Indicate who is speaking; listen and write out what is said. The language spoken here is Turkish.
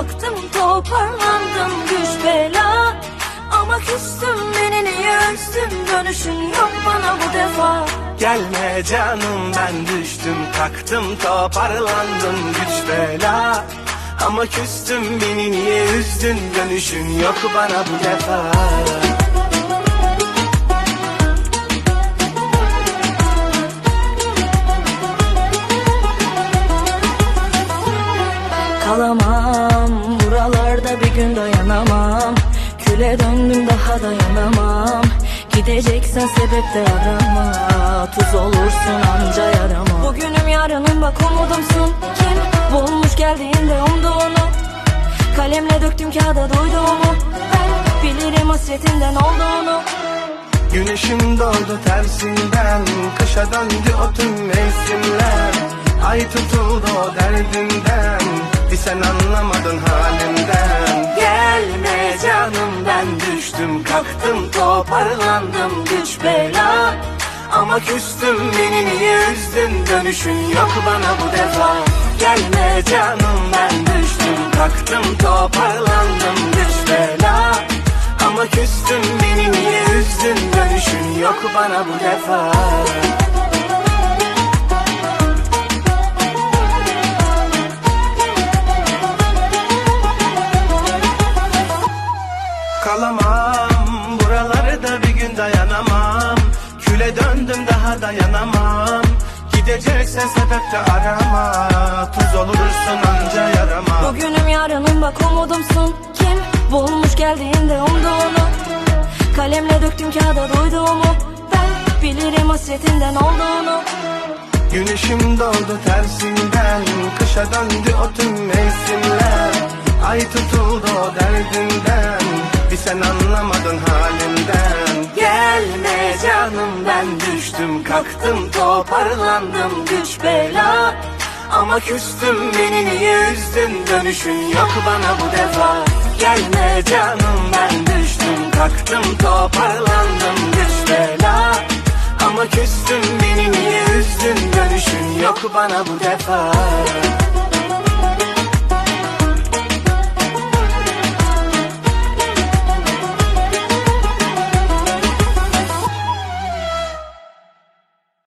Speaker 1: kalktım toparlandım güç bela. Ama küstüm beni niye üzdün dönüşün yok bana bu defa.
Speaker 2: Gelme canım ben düştüm kalktım toparlandım güç bela. Ama küstüm beni niye üzdün? Dönüşün yok bana bu defa
Speaker 1: Kalamam buralarda bir gün dayanamam. Küle döndüm daha dayanamam. Gideceksen sebep de arama. Tuz olursun anca yarama. Bugünüm yarınım bak umudumsun. Kim bulmuş geldiğinde umduğunu Kalemle döktüm kağıda duyduğumu Ben bilirim hasretinden olduğunu.
Speaker 2: Güneşim doğdu tersinden Kışa döndü o tüm mevsimler. Ay tutuldu derdinden Bir sen anlamadın halimden. Gelme canım ben düştüm kalktım toparlandım. Güç bela. Ama küstüm beni niye üzdün? Dönüşün yok bana bu defa. Gelme canım ben düştüm kalktım toparlandım. Güç bela. Ama küstüm beni niye üzdün? Dönüşün yok bana bu defa Kalamam buralarda bir gün dayanamam. Küle döndüm daha dayanamam. Gideceksen sebep de arama. Tuz olursun anca yarama.
Speaker 1: Bugünüm yarınım bak umudumsun. Kim bulmuş geldiğinde umduğunu? Kalemle döktüm kağıda duyduğumu. Ben bilirim hasretinden olduğunu.
Speaker 2: Güneşim doğdu tersinden. Kışa döndü o tüm mevsimler. Ay tutuldu o derdinden sen anlamadın halimden. Gelme canım ben düştüm Kalktım toparlandım. Güç bela. Ama küstüm beni niye üzdün Dönüşün yok bana bu defa. Gelme canım ben düştüm Kalktım toparlandım. Güç bela. Ama küstüm beni niye üzdün Dönüşün yok bana bu defa